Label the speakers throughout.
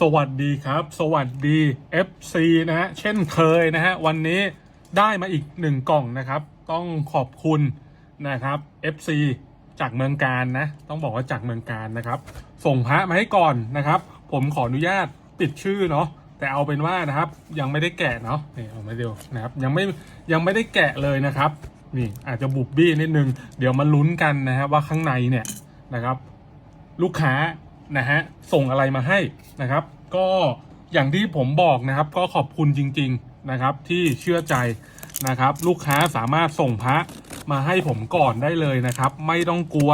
Speaker 1: สวัสดีครับ สวัสดี FC นะฮะเช่นเคยนะฮะวันนี้ได้มาอีกหนึ่งกล่องนะครับ ต้องขอบคุณนะครับ FC จากเมืองการนะ ต้องบอกว่าจากเมืองการนะครับ ส่งพระมาให้ก่อนนะครับ ผมขออนุญาตปิดชื่อเนาะแต่เอาเป็นว่านะครับ ยังไม่ได้แกะเนาะนี่เอามาเดูนะครับ ยังไม่ยังไม่ได้แกะเลยนะครับ นี่อาจจะบุบบี้นิดนึง เดี๋ยวมาลุ้นกันนะฮะว่าข้างในเนี่ยนะครับ ลูกค้า นะฮะส่งอะไรมาให้นะครับ ก็อย่างที่ผมบอกนะครับ ก็ขอบคุณจริง ๆนะครับ ที่เชื่อใจนะครับ ลูกค้าสามารถส่งพระมาให้ผมก่อนได้เลยนะครับ ไม่ต้องกลัว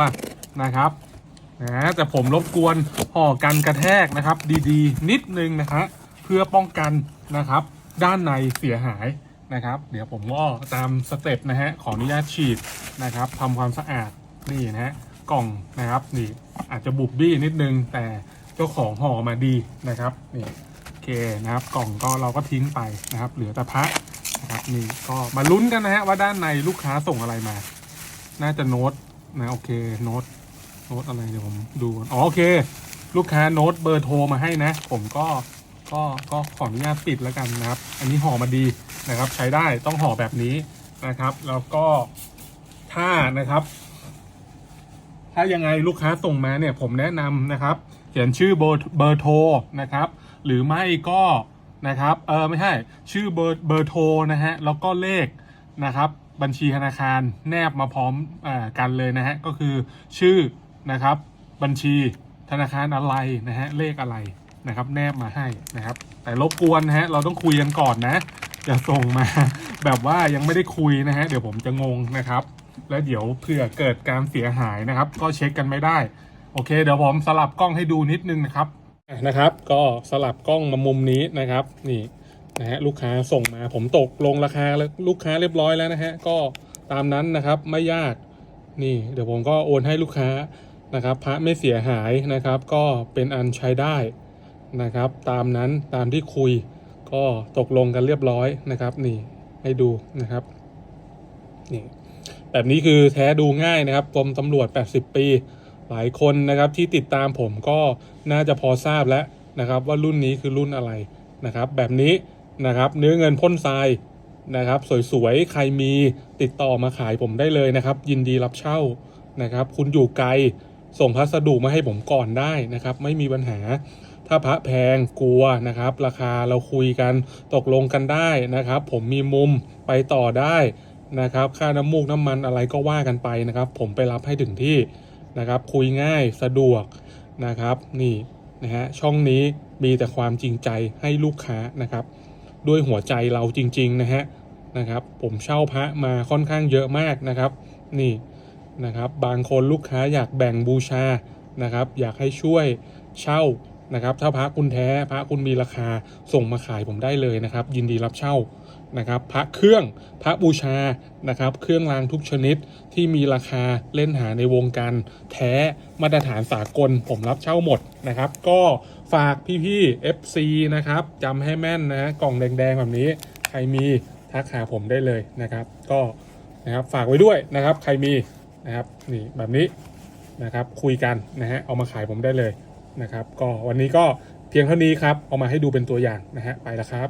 Speaker 1: นะครับนะแต่ผมรบกวนห่อกันกระแทกนะครับ ดีๆ นิดนึงนะครับเพื่อป้องกันนะครับ ด้านในเสียหายนะครับ เดี๋ยวผมก็ตามสเต็ปนะฮะขออนุญาตฉีดนะครับทำความสะอาดนี่นะฮะกล่องนะครับนี่ อาจจะบุบบี้นิดนึง แต่เจ้าของห่อมาดีนะครับนี่โอเคนะครับกล่องก็เราก็ทิ้งไปนะครับ เหลือแต่พระนะครับนี่ก็มาลุ้นกันนะฮะว่าด้านในลูกค้าส่งอะไรมา น่าจะโน้ตนะโอเคโน้ตโน้ตอะไรเดี๋ยวผมดูก่อนอ๋อโอเค ลูกค้าโน้ตเบอร์โทรมาให้นะ ผมก็ก็ก็ขออนุญาตปิดแล้วกันนะครับ อันนี้ห่อมาดีนะครับ ใช้ได้ต้องห่อแบบนี้นะครับ แล้วก็ถ้านะครับ ถ้ายังไงลูกค้าส่งมาเนี่ยผมแนะนำนะครับ เขียนชื่อเบอร์เบอร์โทรนะครับ หรือไม่ก็นะครับเออไม่ใช่ชื่อเบอร์เบอร์โทรนะฮะแล้วก็เลขนะครับ บัญชีธนาคารแนบมาพร้อมอกันเลยนะฮะก็คือชื่อนะครับ บัญชีธนาคารอะไรนะฮะเลขอะไรนะครับแนบมาให้นะครับ แต่รบกวนนะฮะเราต้องคุยกันก่อนนะอย่าส่งมาแบบว่ายังไม่ได้คุยนะฮะเดี๋ยวผมจะงงนะครับ แล้วเดี๋ยวเผื่อเกิดการเสียหายนะครับ ก็เช็คกันไม่ได้ โอเค เดี๋ยวผมสลับกล้องให้ดูนิดนึงนะครับนะครับ ก็สลับกล้องมามุมนี้นะครับ นี่นะฮะลูกค้าส่งมาผมตกลงราคาแล้วลูกค้าเรียบร้อยแล้วนะฮะก็ตามนั้นนะครับไม่ยากนี่เดี๋ยวผมก็โอนให้ลูกค้านะครับพระไม่เสียหายนะครับ ก็เป็นอันใช้ได้นะครับ ตามนั้นตามที่คุยก็ตกลงกันเรียบร้อยนะครับ นี่ให้ดูนะครับนี่ แบบนี้คือแท้ดูง่ายนะครับกรมตำรวจ 80 ปี หลายคนนะครับที่ติดตามผมก็น่าจะพอทราบแล้วนะครับ ว่ารุ่นนี้คือรุ่นอะไรนะครับ แบบนี้นะครับเนื้อเงินพ่นทรายนะครับ สวยๆ ใครมีติดต่อมาขายผมได้เลยนะครับ ยินดีรับเช่านะครับ คุณอยู่ไกลส่งพัสดุมาให้ผมก่อนได้นะครับ ไม่มีปัญหาถ้าพระแพงกลัวนะครับ ราคาเราคุยกันตกลงกันได้นะครับ ผมมีมุมไปต่อได้ นะครับค่าน้ำมูกน้ำมันอะไรก็ว่ากันไปนะครับ ผมไปรับให้ถึงที่นะครับ คุยง่ายสะดวกนะครับนี่นะฮะช่องนี้มีแต่ความจริงใจให้ลูกค้านะครับ ด้วยหัวใจเราจริง ๆ นะฮะนะครับ ผมเช่าพระมาค่อนข้างเยอะมากนะครับ นี่นะครับ บางคนลูกค้าอยากแบ่งบูชานะครับ อยากให้ช่วยเช่า นะครับถ้าพระคุณแท้พระคุณมีราคาส่งมาขายผมได้เลยนะครับ ยินดีรับเช่านะครับ พระเครื่องพระบูชานะครับ เครื่องรางทุกชนิดที่มีราคาเล่นหาในวงการแท้มาตรฐานสากลผมรับเช่าหมดนะครับ ก็ฝากพี่ๆ FC นะครับจำให้แม่นนะกล่องแดงๆแบบนี้ ใครมีทักหาผมได้เลยนะครับ ก็นะครับฝากไว้ด้วยนะครับ ใครมีนะครับนี่แบบนี้นะครับคุยกันนะฮะเอามาขายผมได้เลย นะครับ ก็วันนี้ก็เพียงเท่านี้ครับ เอามาให้ดูเป็นตัวอย่างนะฮะไปแล้วครับ